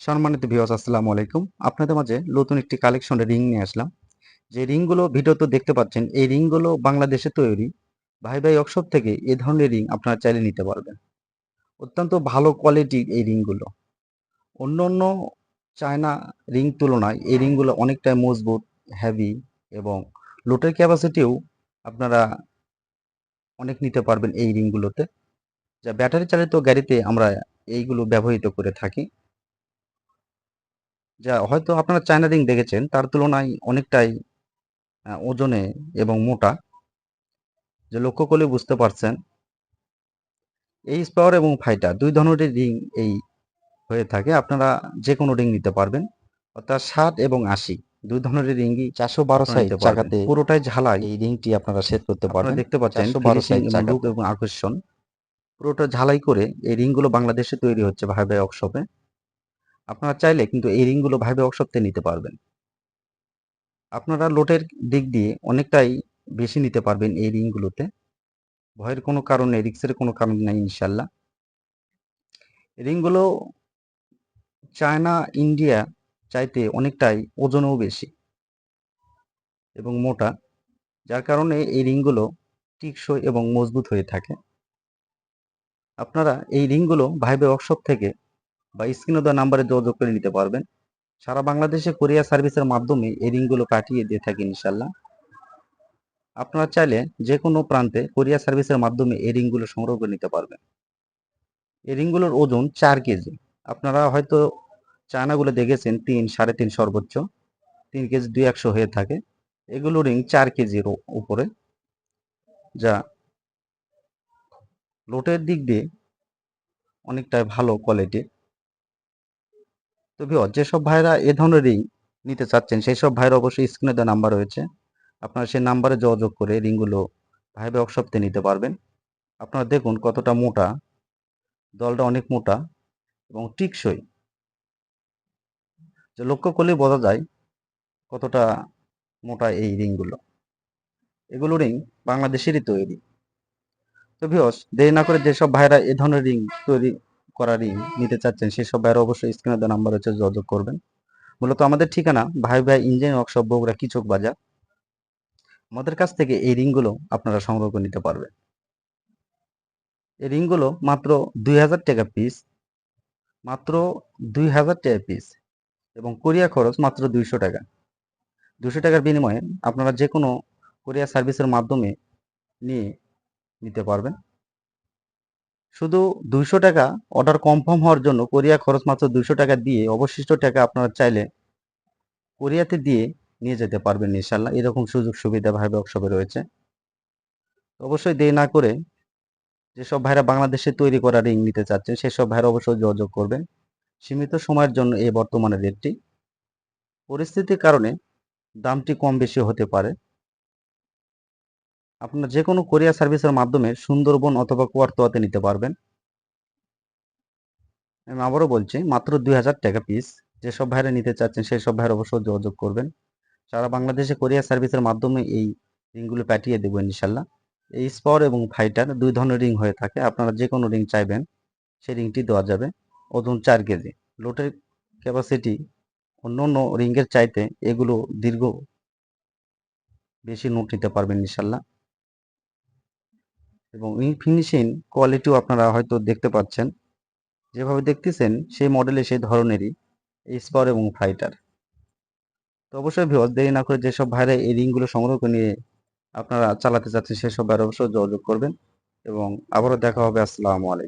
সম্মানিত ভিউয়ার্স আসসালামু আলাইকুম। আপনাদের মাঝে নতুন একটি কালেকশনের রিং নিয়ে আসলাম। যে রিংগুলো ভিডিওতে দেখতে পাচ্ছেন, এই রিংগুলো বাংলাদেশে তৈরি। ভাই ভাই ওয়ার্কশপ থেকে এই ধরনের রিং আপনারা চাইলে নিতে পারবেন। অত্যন্ত ভালো কোয়ালিটির এই রিংগুলো অন্য অন্য চায়না রিং তুলনায় এই রিংগুলো অনেকটাই মজবুত হেভি এবং লোটের ক্যাপাসিটিও আপনারা অনেক নিতে পারবেন এই রিংগুলোতে যা ব্যাটারি চালিত গাড়িতে আমরা এইগুলো ব্যবহৃত করে থাকি। যা হয়তো আপনারা চায়না রিং দেখেছেন তার তুলনায় অনেকটাই ওজনে এবং মোটা। যে লক্ষ্য করলে বুঝতে পারছেন এই স্পাওয়ার এবং ফাইটার দুই ধরনের রিং এই হয়ে থাকে। আপনারা যে কোনো রিং নিতে পারবেন অর্থাৎ ষাট এবং আশি দুই ধরনের রিংই চারশো বারো সাইজ চাকাতে পুরোটাই ঝালাই। এই রিংটি আপনারা সেট করতে পারবেন। দেখতে পাচ্ছেন বারো সাইজ লুক এবং আকর্ষণ। পুরোটা ঝালাই করে এই রিংগুলো বাংলাদেশে তৈরি হচ্ছে ভাই ভাই ওয়ার্কশপে আপনারা চাইলে কিন্তু এই রিংগুলো ভাই ভাই থেকে নিতে পারবেন। আপনারা লোটের দিক দিয়ে অনেকটাই বেশি নিতে পারবেন এই রিংগুলোতে। ভয়ের কোনো কারণ নেই, রিক্সের কোনো কারণ নেই, ইনশাল্লাহ। রিংগুলো চায়না, ইন্ডিয়া চাইতে অনেকটাই ওজনও বেশি এবং মোটা, যার কারণে এই রিংগুলো টিকসই এবং মজবুত হয়ে থাকে। আপনারা এই রিংগুলো ভাইবে ওয়ার্কশপ থেকে বা স্ক্রিনে দেওয়া নাম্বারে যোগাযোগ করে নিতে পারবেন। সারা বাংলাদেশে কোরিয়ার সার্ভিসের মাধ্যমে এই রিংগুলো পাঠিয়ে দিয়ে থাকি ইনশাল্লাহ আপনারা চাইলে যে কোনো প্রান্তে কোরিয়ার সার্ভিসের মাধ্যমে এই রিংগুলো সংগ্রহ করে নিতে পারবেন। এই রিংগুলোর ওজন চার কেজি। আপনারা হয়তো চায়নাগুলো দেখেছেন, তিন, সাড়ে তিন সর্বোচ্চ। তিন কেজি দুই একশো হয়ে থাকে। এগুলো রিং চার কেজির উপরে। যা লোটের দিক দিয়ে অনেকটাই ভালো কোয়ালিটির তো ভিউয়ার যেসব ভাইরা এ ধরনের রিং নিতে চাচ্ছেন সেই সব ভাইরা অবশ্যই স্ক্রিনে দেওয়া নাম্বার রয়েছে। আপনারা সেই নাম্বারে যোগাযোগ করে রিংগুলো ভাই থেকে নিতে পারবেন। আপনারা দেখুন কতটা মোটা, দলটা অনেক মোটা এবং টিকসই। যে লক্ষ্য করলে বোঝা যায় কতটা মোটা এই রিংগুলো এগুলো রিং বাংলাদেশেরই তৈরি। তো ভিওস দেরি না করে যেসব ভাইরা এ ধরনের রিং তৈরি করা রিং নিতে চাচ্ছেন সেসব ভাইরা অবশ্যই স্ক্রিনে দেওয়া নাম্বার হচ্ছে যোগাযোগ করবেন। মূলত আমাদের ঠিকানা ভাই ভাই ইঞ্জিন ওয়ার্কশপ বগুড়া কিচক বাজার। আমাদের কাছ থেকে এই রিংগুলো আপনারা সংগ্রহ করে নিতে পারবেন। এই রিংগুলো মাত্র দুই হাজার টাকা পিস মাত্র দুই হাজার টাকা পিস এবং কোরিয়া খরচ মাত্র দুইশো টাকা। দুশো টাকার বিনিময়ে আপনারা যে কোনো কোরিয়া সার্ভিসের মাধ্যমে নিয়ে নিতে পারবেন। শুধু দুইশো টাকা অর্ডার কনফার্ম হওয়ার জন্য কোরিয়া খরচ মাত্র দুইশো টাকা দিয়ে অবশিষ্ট টাকা আপনারা চাইলে কোরিয়াতে দিয়ে নিয়ে যেতে পারবেন ইনশাল্লাহ। এরকম সুযোগ সুবিধা ভাই ওয়ার্কশপে রয়েছে। অবশ্যই দেরি না করে যেসব ভাইরা বাংলাদেশে তৈরি করা রিং নিতে চাচ্ছেন, সেসব ভাইরা অবশ্যই যোগাযোগ করবেন। সীমিত সময়ের জন্য এই বর্তমানে রেটটি পরিস্থিতির কারণে দামটি কম বেশি হতে পারে। আপনারা যে কোনো কোরিয়া সার্ভিসের মাধ্যমে সুন্দরবন অথবা কুয়ারতোয়াতে নিতে পারবেন। আমি আবারও বলছি, মাত্র দুই হাজার টাকা পিস যেসব ভাইরা নিতে চাচ্ছেন সেই সব ভাইরা অবশ্যই যোগাযোগ করবেন। সারা বাংলাদেশে কোরিয়া সার্ভিসের মাধ্যমে এই রিংগুলো পাঠিয়ে দেবো ইনশাল্লাহ। এই স্পর এবং ফাইটার দুই ধরনের রিং হয়ে থাকে। আপনারা যে কোনো রিং চাইবেন, সেই রিংটি দেওয়া যাবে। ওজন চার কেজি। লোটের ক্যাপাসিটি অন্য অন্য রিংয়ের চাইতে এগুলো দীর্ঘ বেশি নোট নিতে পারবেন ইনশাল্লাহ। এবং উইং ফিনিশিং কোয়ালিটিও আপনারা হয়তো দেখতে পাচ্ছেন। যেভাবে দেখতেছেন, সেই মডেলে সেই ধরনেরই স্পর এবং ফাইটার তো অবশ্যই ভিওয়ার দেরি না করে যেসব ভাইরা এই রিংগুলো সংগ্রহ করে নিয়ে আপনারা চালাতে চাচ্ছেন, সেসব ভাইরা অবশ্যই যোগাযোগ করবেন। এবং আবারও দেখা হবে, আসসালামু আলাইকুম।